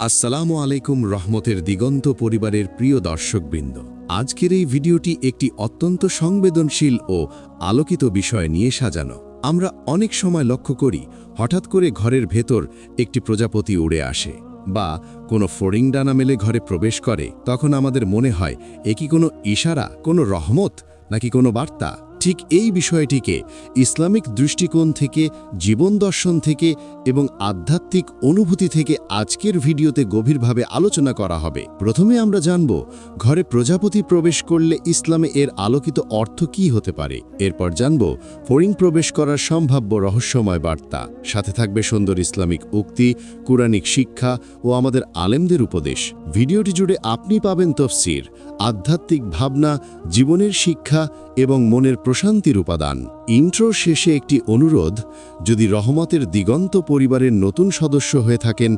আসসালামু আলাইকুম রহমতের দিগন্ত পরিবারের প্রিয় দর্শকবৃন্দ। আজকের এই ভিডিওটি একটি অত্যন্ত সংবেদনশীল ও আলোকিত বিষয় নিয়ে সাজানো। আমরা অনেক সময় লক্ষ্য করি, হঠাৎ করে ঘরের ভেতর একটি প্রজাপতি উড়ে আসে বা কোনো ফড়িং ডানা মেলে ঘরে প্রবেশ করে, তখন আমাদের মনে হয়, এ কি কোনো ইশারা, কোনো রহমত, নাকি কোনো বার্তা? ঠিক এই বিষয়টিকে ইসলামিক দৃষ্টিকোণ থেকে, জীবন দর্শন থেকে এবং আধ্যাত্মিক অনুভূতি থেকে আজকের ভিডিওতে গভীরভাবে আলোচনা করা হবে। প্রথমে আমরা জানব, ঘরে প্রজাপতি প্রবেশ করলে ইসলামে এর আলোকিত অর্থ কি হতে পারে? এরপর জানব, ফড়িং প্রবেশ করার সম্ভাব্য রহস্যময় বার্তা। সাথে থাকবে সুন্দর ইসলামিক উক্তি কুরানিক শিক্ষা ও আমাদের আলেমদের উপদেশ। ভিডিওটি জুড়ে আপনি পাবেন তফসির, আধ্যাত্মিক ভাবনা, জীবনের শিক্ষা এবং মনের প্রশান্তির উপাদান। ইন্ট্রো শেষে একটি অনুরোধ, যদি রহমতের দিগন্ত পরিবারের নতুন সদস্য হয়ে থাকেন,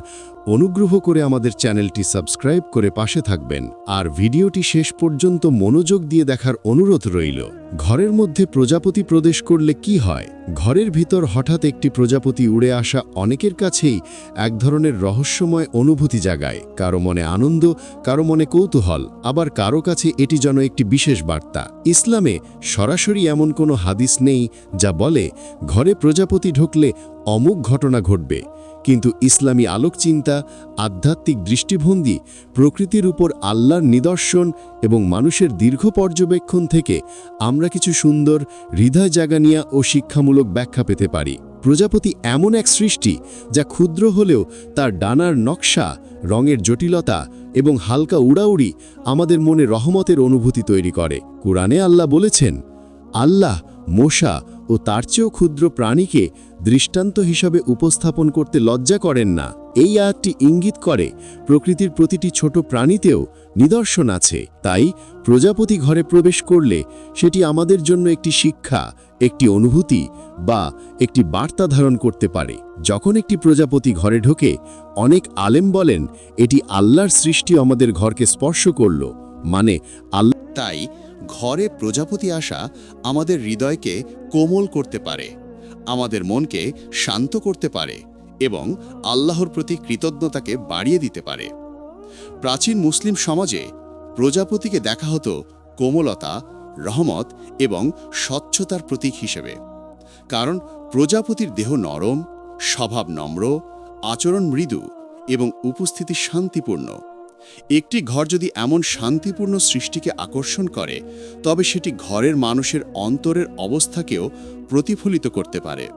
অনুগ্রহ করে আমাদের চ্যানেলটি সাবস্ক্রাইব করে পাশে থাকবেন। আর ভিডিওটি শেষ পর্যন্ত মনোযোগ দিয়ে দেখার অনুরোধ রইল, ঘরের মধ্যে প্রজাপতি প্রদেশ করলে কি হয়? ঘরের ভিতর হঠাৎ একটি প্রজাপতি উড়ে আসা অনেকের কাছেই এক ধরনের রহস্যময় অনুভূতি জাগায়। কারও মনে আনন্দ, কারও মনে কৌতূহল, আবার কারও কাছে এটি যেন একটি বিশেষ বার্তা। ইসলামে সরাসরি এমন কোনো হাদিস নেই যা বলে, ঘরে প্রজাপতি ঢুকলে অমুক ঘটনা ঘটবে। কিন্তু ইসলামী আলোকচিন্তা, আধ্যাত্মিক দৃষ্টিভঙ্গি, প্রকৃতির উপর আল্লাহর নিদর্শন এবং মানুষের দীর্ঘ পর্যবেক্ষণ থেকে আমরা কিছু সুন্দর হৃদয় জাগানিয়া ও শিক্ষামূলক ব্যাখ্যা পেতে পারি। প্রজাপতি এমন এক সৃষ্টি যা ক্ষুদ্র হলেও তার ডানার নকশা, রঙের জটিলতা এবং হালকা উড়াউড়ি আমাদের মনে রহমতের অনুভূতি তৈরি করে। কোরআনে আল্লাহ বলেছেন, আল্লাহ, মশা ও তার চেয়েও ক্ষুদ্র প্রাণীকে দৃষ্টান্ত হিসাবে উপস্থাপন করতে লজ্জা করেন না। এই আয়াতটি ইঙ্গিত করে, প্রকৃতির প্রতিটি ছোট প্রাণীতেও নিদর্শন আছে। তাই প্রজাপতি ঘরে প্রবেশ করলে সেটি আমাদের জন্য একটি শিক্ষা, একটি অনুভূতি বা একটি বার্তা ধারণ করতে পারে। যখন একটি প্রজাপতি ঘরে ঢোকে, অনেক আলেম বলেন, এটি আল্লাহর সৃষ্টি আমাদের ঘরকে স্পর্শ করল। মানে আল্লাহ তাই ঘরে প্রজাপতি আসা আমাদের হৃদয়কে কোমল করতে পারে, আমাদের মনকে শান্ত করতে পারে এবং আল্লাহর প্রতি কৃতজ্ঞতাকে বাড়িয়ে দিতে পারে। প্রাচীন মুসলিম সমাজে প্রজাপতিকে দেখা হতো কোমলতা, রহমত এবং স্বচ্ছতার প্রতীক হিসেবে। কারণ প্রজাপতির দেহ নরম, স্বভাব নম্র, আচরণ মৃদু এবং উপস্থিতি শান্তিপূর্ণ। একটি ঘর যদি এমন শান্তিপূর্ণ সৃষ্টিকে আকর্ষণ করে, তবে সেটি ঘরের মানুষের অন্তরের অবস্থাকেও প্রতিফলিত করতে পারে।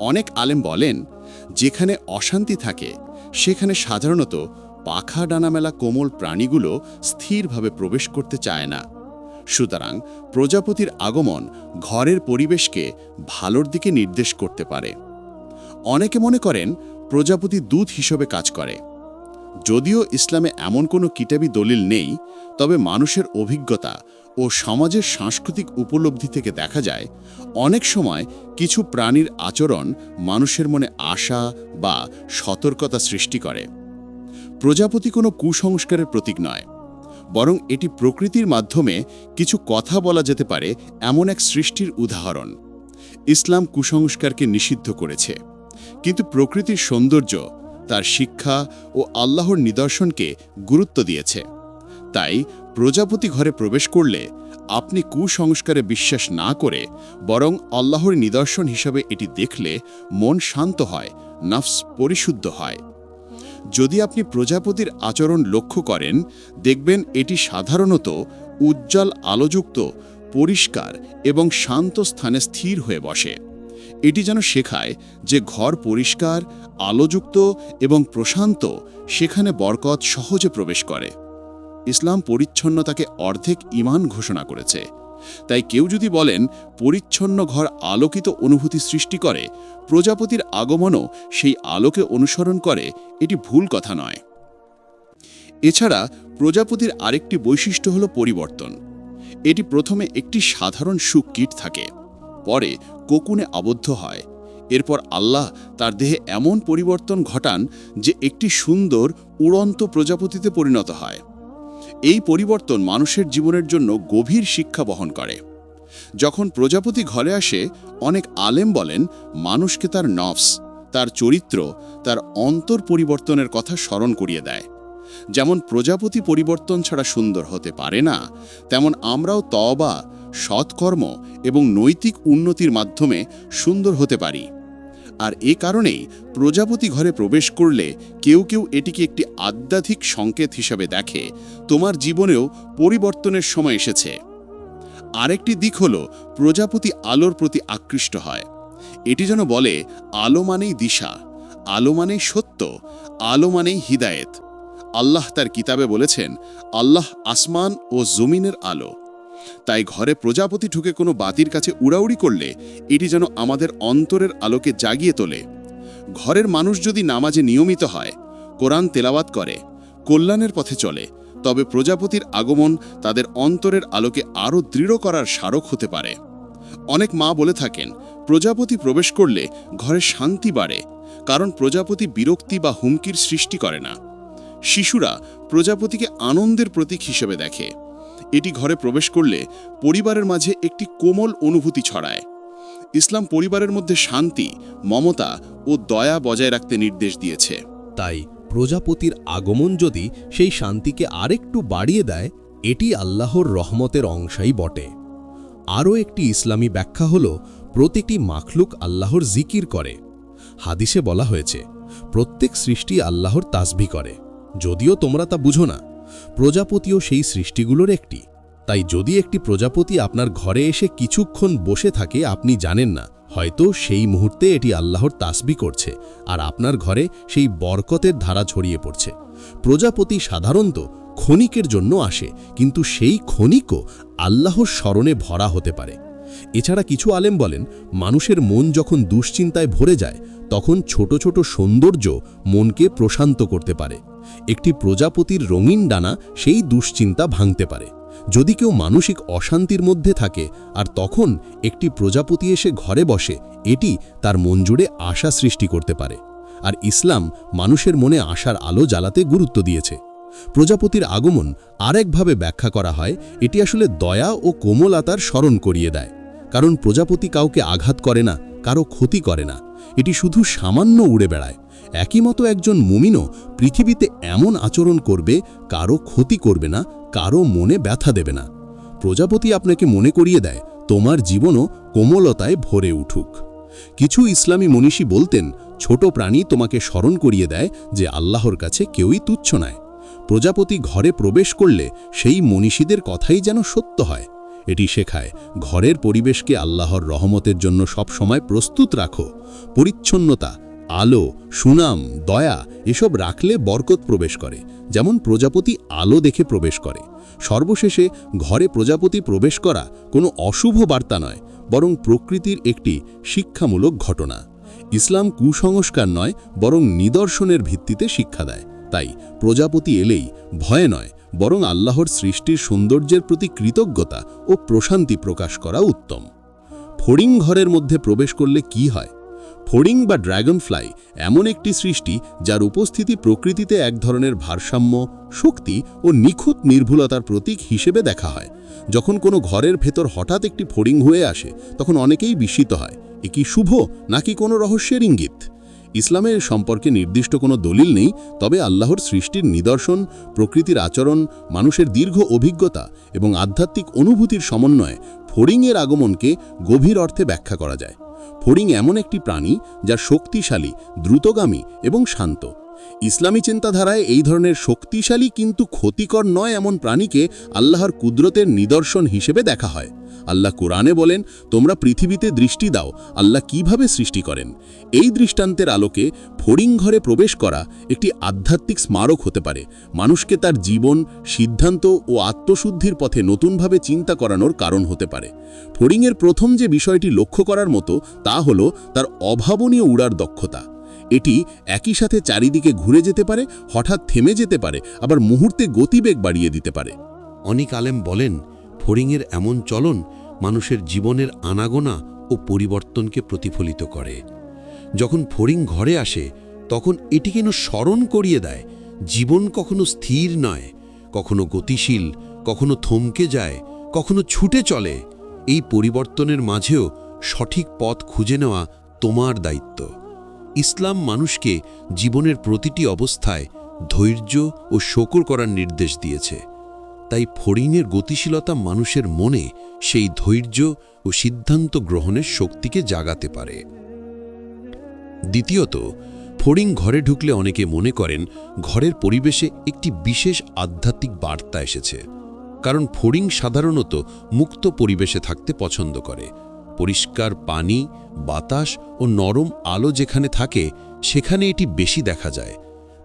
অনেক আলেম বলেন, যেখানে অশান্তি থাকে, সেখানে সাধারণত পাখা ডানামেলা কোমল প্রাণীগুলো স্থিরভাবে প্রবেশ করতে চায় না। সুতরাং প্রজাপতির আগমন ঘরের পরিবেশকে ভালোর দিকে নির্দেশ করতে পারে। অনেকে মনে করেন, প্রজাপতি দূত হিসেবে কাজ করে। যদিও ইসলামে এমন কোনো কিতাবি দলিল নেই, তবে মানুষের অভিজ্ঞতা ও সমাজের সাংস্কৃতিক উপলব্ধি থেকে দেখা যায়, অনেক সময় কিছু প্রাণীর আচরণ মানুষের মনে আশা বা সতর্কতা সৃষ্টি করে। প্রজাপতি কোনো কুসংস্কারের প্রতীক নয়, বরং এটি প্রকৃতির মাধ্যমে কিছু কথা বলা যেতে পারে এমন এক সৃষ্টির উদাহরণ। ইসলাম কুসংস্কারকে নিষিদ্ধ করেছে, কিন্তু প্রকৃতির সৌন্দর্য তার শিক্ষা ও আল্লাহর নিদর্শনকে গুরুত্ব দিয়েছে। তাই প্রজাপতি ঘরে প্রবেশ করলে আপনি কুসংস্কারে বিশ্বাস না করে বরং আল্লাহর নিদর্শন হিসাবে এটি দেখলে মন শান্ত হয়, নফস পরিশুদ্ধ হয়। যদি আপনি প্রজাপতির আচরণ লক্ষ্য করেন, দেখবেন এটি সাধারণত উজ্জ্বল আলোযুক্ত, পরিষ্কার এবং শান্ত স্থানে স্থির হয়ে বসে। এটি যেন শেখায় যে ঘর পরিষ্কার, আলোযুক্ত এবং প্রশান্ত, সেখানে বরকত সহজে প্রবেশ করে। ইসলাম পরিচ্ছন্নতাকে অর্ধেক ইমান ঘোষণা করেছে। তাই কেউ যদি বলেন, পরিচ্ছন্ন ঘর আলোকিত অনুভূতি সৃষ্টি করে, প্রজাপতির আগমনও সেই আলোকে অনুসরণ করে, এটি ভুল কথা নয়। এছাড়া, প্রজাপতির আরেকটি বৈশিষ্ট্য হল পরিবর্তন। এটি প্রথমে একটি সাধারণ সুখ কীট থাকে। পরে কোকুনে আবদ্ধ হয়। এরপর আল্লাহ তার দেহে এমন পরিবর্তন ঘটান যে একটি সুন্দর, উড়ন্ত প্রজাপতিতে পরিণত হয়। এই পরিবর্তন মানুষের জীবনের জন্য গভীর শিক্ষা বহন করে। যখন প্রজাপতি ঘরে আসে, অনেক আলেম বলেন, মানুষকে তার নফস, তার চরিত্র, তার অন্তর পরিবর্তনের কথা স্মরণ করিয়ে দেয়। যেমন প্রজাপতি পরিবর্তন ছাড়া সুন্দর হতে পারে না, তেমন আমরাও তবা সৎকর্ম এবং নৈতিক উন্নতির মাধ্যমে সুন্দর হতে পারি। আর এ কারণেই প্রজাপতি ঘরে প্রবেশ করলে কেউ কেউ এটিকে একটি আধ্যাত্মিক সংকেত হিসাবে দেখে। তোমার জীবনেও পরিবর্তনের সময় এসেছে। আরেকটি দিক হল, প্রজাপতি আলোর প্রতি আকৃষ্ট হয়। এটি যেন বলে, আলো মানেই দিশা, আলো মানেই সত্য, আলো মানেই হিদায়েত। আল্লাহ তার কিতাবে বলেছেন, আল্লাহ আসমান ও জমিনের আলো। তাই ঘরে প্রজাপতি ঢুকে কোনো বাতির কাছে উড়াউড়ি করলে এটি যেন আমাদের অন্তরের আলোকে জাগিয়ে তোলে। ঘরের মানুষ যদি নামাজে নিয়মিত হয়, কোরআন তেলাওয়াত করে, কল্যাণের পথে চলে, তবে প্রজাপতির আগমন তাদের অন্তরের আলোকে আরও দৃঢ় করার স্মারক হতে পারে। অনেক মা বলে থাকেন, প্রজাপতি প্রবেশ করলে ঘরে শান্তি বাড়ে, কারণ প্রজাপতি বিরক্তি বা হুমকির সৃষ্টি করে না। শিশুরা প্রজাপতিকে আনন্দের প্রতীক হিসেবে দেখে। এটি ঘরে প্রবেশ করলে পরিবারের মাঝে একটি কোমল অনুভূতি ছড়ায়। ইসলাম পরিবারের মধ্যে শান্তি, মমতা ও দয়া বজায় রাখতে নির্দেশ দিয়েছে। তাই প্রজাপতির আগমন যদি সেই শান্তিকে আরেকটু বাড়িয়ে দেয়, এটি আল্লাহর রহমতের অংশাই বটে। আরও একটি ইসলামী ব্যাখ্যা হল, প্রতিটি মাখলুক আল্লাহর জিকির করে। হাদিসে বলা হয়েছে, প্রত্যেক সৃষ্টি আল্লাহর তাসবি করে। যদিও তোমরা তা বুঝো না প্রজাপতিও সেই সৃষ্টিগুলোর একটি। তাই যদি একটি প্রজাপতি আপনার ঘরে এসে কিছুক্ষণ বসে থাকে, আপনি জানেন না, হয়তো সেই মুহূর্তে এটি আল্লাহর তাসবি করছে, আর আপনার ঘরে সেই বরকতের ধারা ছড়িয়ে পড়ছে। প্রজাপতি সাধারণত ক্ষণিকের জন্য আসে, কিন্তু সেই ক্ষণিকও আল্লাহর স্মরণে ভরা হতে পারে। এছাড়া কিছু আলেম বলেন, মানুষের মন যখন দুশ্চিন্তায় ভরে যায়, তখন ছোট ছোট সৌন্দর্য মনকে প্রশান্ত করতে পারে। একটি প্রজাপতির রঙিন ডানা সেই দুশ্চিন্তা ভাঙতে পারে। যদি কেউ মানসিক অশান্তির মধ্যে থাকে, আর তখন একটি প্রজাপতি এসে ঘরে বসে, এটি তার মন জুড়ে আশা সৃষ্টি করতে পারে। আর ইসলাম মানুষের মনে আশার আলো জ্বালাতে গুরুত্ব দিয়েছে। প্রজাপতির আগমন আরেকভাবে ব্যাখ্যা করা হয়, এটি আসলে দয়া ও কোমলতার স্মরণ করিয়ে দেয়। কারণ প্রজাপতি কাউকে আঘাত করে না, কারও ক্ষতি করে না। এটি শুধু সামান্য উড়ে বেড়ায়। একই মতো একজন মুমিনও পৃথিবীতে এমন আচরণ করবে, কারও ক্ষতি করবে না, কারও মনে ব্যথা দেবে না। প্রজাপতি আপনাকে মনে করিয়ে দেয়, তোমার জীবনও কোমলতায় ভরে উঠুক। কিছু ইসলামী মনীষী বলতেন, ছোট প্রাণী তোমাকে স্মরণ করিয়ে দেয় যে আল্লাহর কাছে কেউই তুচ্ছ নয়। প্রজাপতি ঘরে প্রবেশ করলে সেই মনীষীদের কথাই যেন সত্য হয়। এটি শেখায়, ঘরের পরিবেশকে আল্লাহর রহমতের জন্য সব সময় প্রস্তুত রাখো। পরিচ্ছন্নতা আলো, সুনাম, দয়া এসব রাখলে বরকত প্রবেশ করে, যেমন প্রজাপতি আলো দেখে প্রবেশ করে। সর্বশেষে ঘরে প্রজাপতি প্রবেশ করা কোনো অশুভ বার্তা নয়, বরং প্রকৃতির একটি শিক্ষামূলক ঘটনা। ইসলাম কুসংস্কার নয়, বরং নিদর্শনের ভিত্তিতে শিক্ষা দেয়। তাই প্রজাপতি এলেই ভয় নয়, বরং আল্লাহর সৃষ্টির সৌন্দর্যের প্রতি কৃতজ্ঞতা ও প্রশান্তি প্রকাশ করা উত্তম। ফড়িং ঘরের মধ্যে প্রবেশ করলে কি হয়? ফড়িং বা ড্র্যাগন ফ্লাই এমন একটি সৃষ্টি যার উপস্থিতি প্রকৃতিতে এক ধরনের ভারসাম্য, শক্তি ও নিখুঁত নির্ভুলতার প্রতীক হিসেবে দেখা হয়। যখন কোনো ঘরের ভেতর হঠাৎ একটি ফড়িং হয়ে আসে, তখন অনেকেই বিস্মিত হয়। এ কি শুভ নাকি কোনো রহস্যের ইঙ্গিত? ইসলামের সম্পর্কে নির্দিষ্ট কোনো দলিল নেই, তবে আল্লাহর সৃষ্টির নিদর্শন, প্রকৃতির আচরণ, মানুষের দীর্ঘ অভিজ্ঞতা এবং আধ্যাত্মিক অনুভূতির সমন্বয়ে ফড়িংয়ের আগমনকে গভীর অর্থে ব্যাখ্যা করা যায়। ফড়িং এমন একটি প্রাণী যা শক্তিশালী দ্রুতগামী এবং শান্ত। ইসলামী চিন্তাধারায় এই ধরনের শক্তিশালী কিন্তু ক্ষতিকর নয় এমন প্রাণীকে আল্লাহর কুদরতের নিদর্শন হিসেবে দেখা হয়। আল্লাহ কোরআনে বলেন, তোমরা পৃথিবীতে দৃষ্টি দাও, আল্লাহ কীভাবে সৃষ্টি করেন? এই দৃষ্টান্তের আলোকে ফড়িং ঘরে প্রবেশ করা একটি আধ্যাত্মিক স্মারক হতে পারে। মানুষকে তার জীবন, সিদ্ধান্ত ও আত্মশুদ্ধির পথে নতুনভাবে চিন্তা করানোর কারণ হতে পারে। ফড়িংয়ের প্রথম যে বিষয়টি লক্ষ্য করার মতো, তা হল তার অভাবনীয় উড়ার দক্ষতা। এটি একই সাথে চারিদিকে ঘুরে যেতে পারে, হঠাৎ থেমে যেতে পারে, আবার মুহূর্তে গতিবেগ বাড়িয়ে দিতে পারে। অনেক আলেম বলেন, ফড়িংয়ের এমন চলন মানুষের জীবনের আনাগোনা ও পরিবর্তনকে প্রতিফলিত করে। যখন ফড়িং ঘরে আসে, তখন এটি কেন স্মরণ করিয়ে দেয়? জীবন কখনো স্থির নয়, কখনো গতিশীল, কখনো থমকে যায়, কখনো ছুটে চলে। এই পরিবর্তনের মাঝেও সঠিক পথ খুঁজে নেওয়া তোমার দায়িত্ব। ইসলাম মানুষকে জীবনের প্রতিটি অবস্থায় ধৈর্য ও শকর করার নির্দেশ দিয়েছে। তাই ফড়িংয়ের গতিশীলতা মানুষের মনে সেই ধৈর্য ও সিদ্ধান্ত গ্রহণের শক্তিকে জাগাতে পারে। দ্বিতীয়ত, ফড়িং ঘরে ঢুকলে অনেকে মনে করেন ঘরের পরিবেশে একটি বিশেষ আধ্যাত্মিক বার্তা এসেছে। কারণ ফড়িং সাধারণত মুক্ত পরিবেশে থাকতে পছন্দ করে। পরিষ্কার পানি, বাতাস ও নরম আলো যেখানে থাকে, সেখানে এটি বেশি দেখা যায়।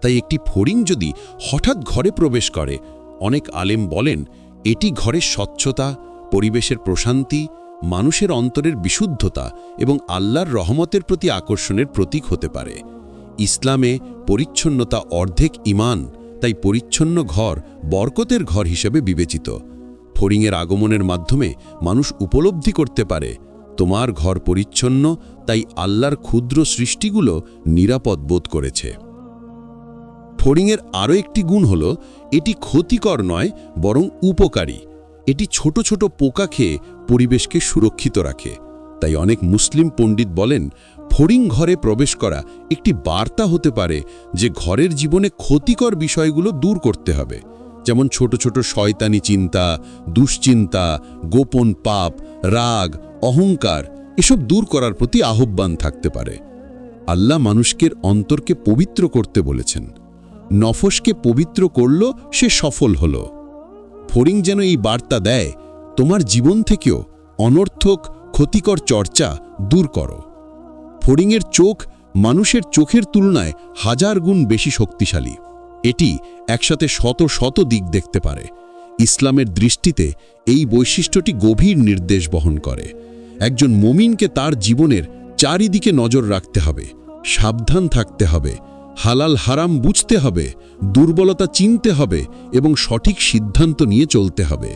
তাই একটি ফড়িং যদি হঠাৎ ঘরে প্রবেশ করে, অনেক আলেম বলেন, এটি ঘরের স্বচ্ছতা, পরিবেশের প্রশান্তি, মানুষের অন্তরের বিশুদ্ধতা এবং আল্লাহর রহমতের প্রতি আকর্ষণের প্রতীক হতে পারে। ইসলামে পরিচ্ছন্নতা অর্ধেক ইমান তাই পরিচ্ছন্ন ঘর বরকতের ঘর হিসেবে বিবেচিত। ফড়িংয়ের আগমনের মাধ্যমে মানুষ উপলব্ধি করতে পারে। তোমার ঘর পরিচ্ছন্ন, তাই আল্লাহর ক্ষুদ্র সৃষ্টিগুলো নিরাপদ বোধ করেছে। ফড়িংয়ের আরও একটি গুণ হল, এটি ক্ষতিকর নয়, বরং উপকারী। এটি ছোট ছোট পোকা খেয়ে পরিবেশকে সুরক্ষিত রাখে। তাই অনেক মুসলিম পণ্ডিত বলেন, ফড়িং ঘরে প্রবেশ করা একটি বার্তা হতে পারে যে ঘরের জীবনে ক্ষতিকর বিষয়গুলো দূর করতে হবে। যেমন ছোট ছোট শয়তানি চিন্তা, দুশ্চিন্তা, গোপন পাপ, রাগ, অহংকার, এসব দূর করার প্রতি আহ্বান থাকতে পারে। আল্লাহ মানুষকে অন্তরকে পবিত্র করতে বলেছেন। নফসকে পবিত্র করল, সে সফল হল। ফড়িং যেন এই বার্তা দেয়, তোমার জীবন থেকেও অনর্থক, ক্ষতিকর চর্চা দূর করো। ফড়িংয়ের চোখ মানুষের চোখের তুলনায় হাজার গুণ বেশি শক্তিশালী। এটি একসাথে শত শত দিক দেখতে পারে। ইসলামের দৃষ্টিতে এই বৈশিষ্ট্যটি গভীর নির্দেশ বহন করে। একজন মমিনকে তার জীবনের চারিদিকে নজর রাখতে হবে, সাবধান থাকতে হবে, হালাল হারাম বুঝতে হবে, দুর্বলতা চিনতে হবে এবং সঠিক সিদ্ধান্ত নিয়ে চলতে হবে।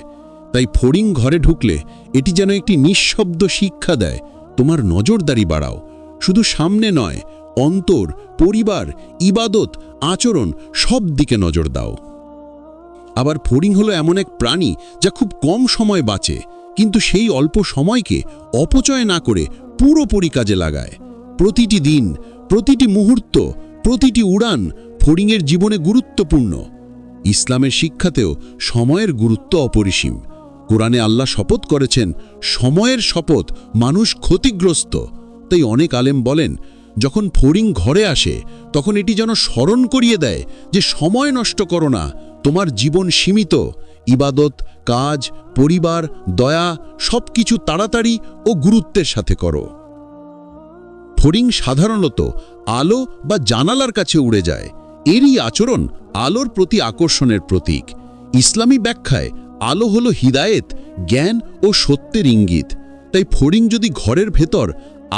তাই ফড়িং ঘরে ঢুকলে এটি যেন একটি নিঃশব্দ শিক্ষা দেয়, তোমার নজরদারি বাড়াও। শুধু সামনে নয় অন্তর, পরিবার, ইবাদত, আচরণ সব দিকে নজর দাও। আবার ফড়িং হলো এমন এক প্রাণী যা খুব কম সময় বাঁচে, কিন্তু সেই অল্প সময়কে অপচয় না করে পুরোপুরি কাজে লাগায়। প্রতিটি দিন, প্রতিটি মুহূর্ত, প্রতিটি উড়ান ফড়িংয়ের জীবনে গুরুত্বপূর্ণ। ইসলামের শিক্ষাতেও সময়ের গুরুত্ব অপরিসীম। কোরআনে আল্লাহ শপথ করেছেন, সময়ের শপথ মানুষ ক্ষতিগ্রস্ত। তাই অনেক আলেম বলেন যখন ফড়িং ঘরে আসে, তখন এটি যেন স্মরণ করিয়ে দেয় যে সময় নষ্ট করো না, তোমার জীবন সীমিত, ইবাদত, কাজ, পরিবার, দয়া সব কিছু তাড়াতাড়ি ও গুরুত্বের সাথে করো। ফড়িং সাধারণত আলো বা জানালার কাছে উড়ে যায়। এরই আচরণ আলোর প্রতি আকর্ষণের প্রতীক। ইসলামী ব্যাখ্যায়, আলো হলো হিদায়েত, জ্ঞান ও সত্যের ইঙ্গিত। তাই ফড়িং যদি ঘরের ভেতর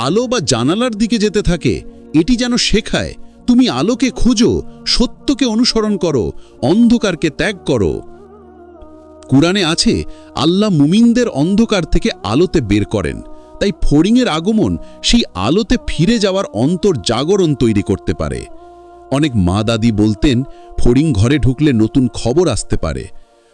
আলো বা জানালার দিকে যেতে থাকে, এটি যেন শেখায়, তুমি আলোকে খুঁজো, সত্যকে অনুসরণ করো, অন্ধকারকে ত্যাগ করো। কুরআনে আছে, আল্লাহ মুমিনদের অন্ধকার থেকে আলোতে বের করেন। তাই ফড়িংয়ের আগমন সেই আলোতে ফিরে যাওয়ার অন্তর জাগরণ তৈরি করতে পারে। অনেক মা দাদি বলতেন, ফড়িং ঘরে ঢুকলে নতুন খবর আসতে পারে।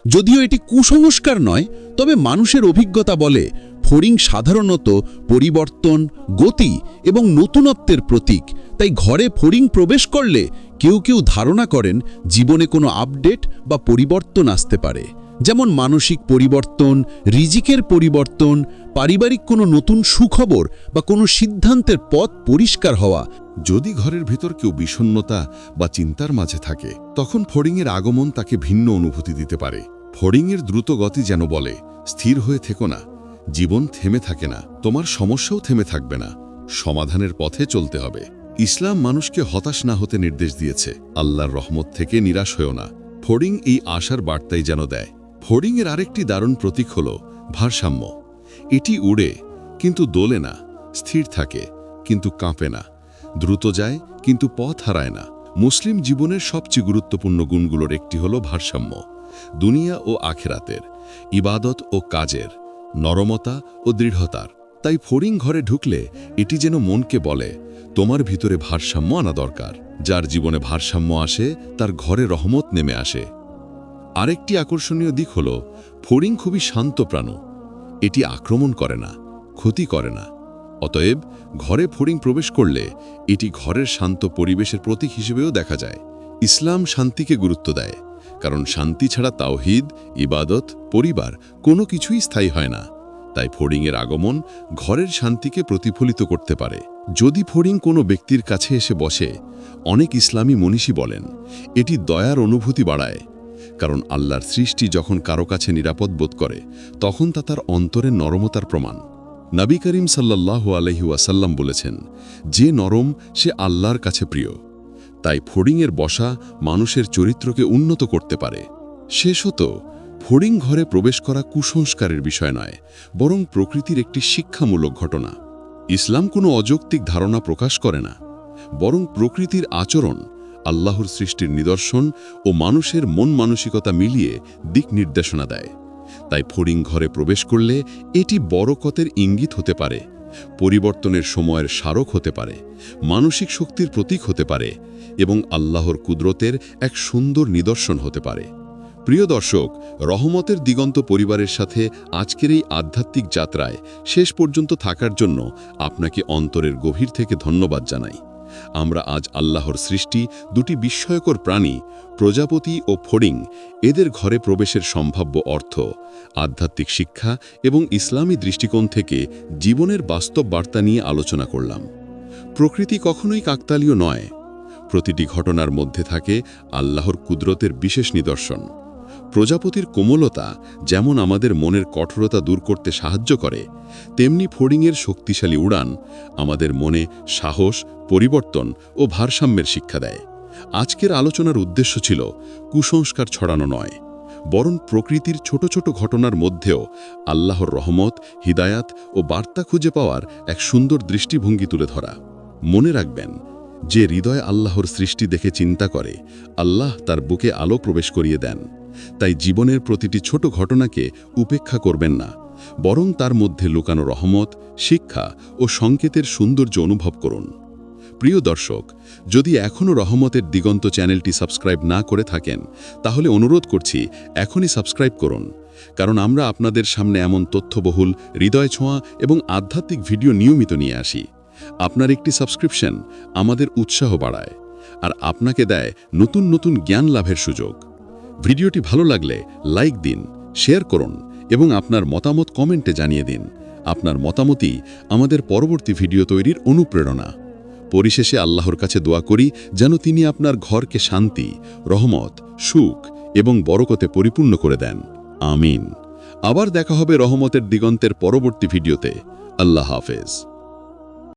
যদিও এটি কুসংস্কার নয়, তবে মানুষের অভিজ্ঞতা বলে ফড়িং সাধারণত পরিবর্তন, গতি এবং নতুনত্বের প্রতীক। তাই ঘরে ফড়িং প্রবেশ করলে কেউ কেউ ধারণা করেন জীবনে কোনো আপডেট বা পরিবর্তন আসতে পারে। যেমন মানসিক পরিবর্তন, রিজিকের পরিবর্তন, পারিবারিক কোনো নতুন সুখবর বা কোনো সিদ্ধান্তের পথ পরিষ্কার হওয়া। যদি ঘরের ভেতর কেউ বিষণ্নতা বা চিন্তার মাঝে থাকে, তখন ফড়িংয়ের আগমন তাকে ভিন্ন অনুভূতি দিতে পারে। ফড়িংয়ের দ্রুত গতি যেন বলে, স্থির হয়ে থেকো না। জীবন থেমে থাকে না, তোমার সমস্যাও থেমে থাকবে না। সমাধানের পথে চলতে হবে। ইসলাম মানুষকে হতাশ না হতে নির্দেশ দিয়েছে। আল্লাহর রহমত থেকে নিরাশ হয়েও না। ফড়িং এই আশার বার্তাই যেন দেয়। ফড়িংয়ের আরেকটি দারুণ প্রতীক হল ভারসাম্য। এটি উড়ে, কিন্তু দোলে না, স্থির থাকে, কিন্তু কাঁপে না। দ্রুত যায়, কিন্তু পথ হারায় না। মুসলিম জীবনের সবচেয়ে গুরুত্বপূর্ণ গুণগুলোর একটি হল ভারসাম্য। দুনিয়া ও আখেরাতের, ইবাদত ও কাজের নরমতা ও দৃঢ়তার। তাই ফড়িং ঘরে ঢুকলে এটি যেন মনকে বলে, তোমার ভিতরে ভারসাম্য আনা দরকার। যার জীবনে ভারসাম্য আসে, তার ঘরে রহমত নেমে আসে। আরেকটি আকর্ষণীয় দিক হল, ফড়িং খুবই শান্ত প্রাণ। এটি আক্রমণ করে না, ক্ষতি করে না। অতএব, ঘরে ফড়িং প্রবেশ করলে এটি ঘরের শান্ত পরিবেশের প্রতীক হিসেবেও দেখা যায়। ইসলাম শান্তিকে গুরুত্ব দেয়। কারণ শান্তি ছাড়া তাওহিদ, ইবাদত, পরিবার কোনো কিছুই স্থায়ী হয় না। তাই ফড়িংয়ের আগমন ঘরের শান্তিকে প্রতিফলিত করতে পারে। যদি ফড়িং কোনো ব্যক্তির কাছে এসে বসে, অনেক ইসলামী মনীষী বলেন, এটি দয়ার অনুভূতি বাড়ায়। কারণ আল্লাহর সৃষ্টি যখন কারও কাছে নিরাপদ বোধ করে, তখন তা তার অন্তরের নরমতার প্রমাণ। নবী করিম সাল্লাহ আলহি ওয়াসাল্লাম বলেছেন, যে নরম, সে আল্লাহর কাছে প্রিয়। তাই ফড়িংয়ের বসা মানুষের চরিত্রকে উন্নত করতে পারে। শেষত ফড়িং ঘরে প্রবেশ করা কুসংস্কারের বিষয় নয়, বরং প্রকৃতির একটি শিক্ষামূলক ঘটনা। ইসলাম কোনো অযৌক্তিক ধারণা প্রকাশ করে না, বরং প্রকৃতির আচরণ, আল্লাহর সৃষ্টির নিদর্শন ও মানুষের মন মানসিকতা মিলিয়ে দিক নির্দেশনা দেয়। তাই ফড়িং ঘরে প্রবেশ করলে এটি বড়কতের ইঙ্গিত হতে পারে। পরিবর্তনের সময়ের স্মারক হতে পারে, মানসিক শক্তির প্রতীক হতে পারে এবং আল্লাহর কুদরতের এক সুন্দর নিদর্শন হতে পারে। প্রিয় দর্শক, রহমতের দিগন্ত পরিবারের সাথে আজকের এই আধ্যাত্মিক যাত্রায় শেষ পর্যন্ত থাকার জন্য আপনাকে অন্তরের গভীর থেকে ধন্যবাদ জানাই। আমরা আজ আল্লাহর সৃষ্টি, দুটি বিস্ময়কর প্রাণী, প্রজাপতি ও ফড়িং, এদের ঘরে প্রবেশের সম্ভাব্য অর্থ, আধ্যাত্মিক শিক্ষা এবং ইসলামী দৃষ্টিকোণ থেকে জীবনের বাস্তব বার্তা নিয়ে আলোচনা করলাম। প্রকৃতি কখনোই কাকতালীয় নয়। প্রতিটি ঘটনার মধ্যে থাকে আল্লাহর কুদরতের বিশেষ নিদর্শন। প্রজাপতির কোমলতা যেমন আমাদের মনের কঠোরতা দূর করতে সাহায্য করে, তেমনি ফড়িংয়ের শক্তিশালী উড়ান আমাদের মনে সাহস, পরিবর্তন ও ভারসাম্যের শিক্ষা দেয়। আজকের আলোচনার উদ্দেশ্য ছিল কুসংস্কার ছড়ানো নয়, বরং প্রকৃতির ছোট ছোট ঘটনার মধ্যেও আল্লাহর রহমত, হিদায়াত ও বার্তা খুঁজে পাওয়ার এক সুন্দর দৃষ্টিভঙ্গি তুলে ধরা। মনে রাখবেন, যে হৃদয় আল্লাহর সৃষ্টি দেখে চিন্তা করে, আল্লাহ তার বুকে আলো প্রবেশ করিয়ে দেন। তাই জীবনের প্রতিটি ছোট ঘটনাকে উপেক্ষা করবেন না, বরং তার মধ্যে লুকানো রহমত, শিক্ষা ও সংকেতের সৌন্দর্য অনুভব করুন। প্রিয় দর্শক, যদি এখনও রহমতের দিগন্ত চ্যানেলটি সাবস্ক্রাইব না করে থাকেন, তাহলে অনুরোধ করছি এখনই সাবস্ক্রাইব করুন, কারণ আমরা আপনাদের সামনে এমন তথ্যবহুল, হৃদয় ছোঁয়া এবং আধ্যাত্মিক ভিডিও নিয়মিত নিয়ে আসি। আপনার একটি সাবস্ক্রিপশন আমাদের উৎসাহ বাড়ায়, আর আপনাকে দেয় নতুন নতুন জ্ঞান লাভের সুযোগ। ভিডিওটি ভালো লাগলে লাইক দিন, শেয়ার করুন এবং আপনার মতামত কমেন্টে জানিয়ে দিন। আপনার মতামতই আমাদের পরবর্তী ভিডিও তৈরির অনুপ্রেরণা। পরিশেষে আল্লাহর কাছে দোয়া করি যেন তিনি আপনার ঘরকে শান্তি, রহমত, সুখ এবং বরকতে পরিপূর্ণ করে দেন। আমিন। আবার দেখা হবে রহমতের দিগন্তের পরবর্তী ভিডিওতে। আল্লাহ হাফেজ।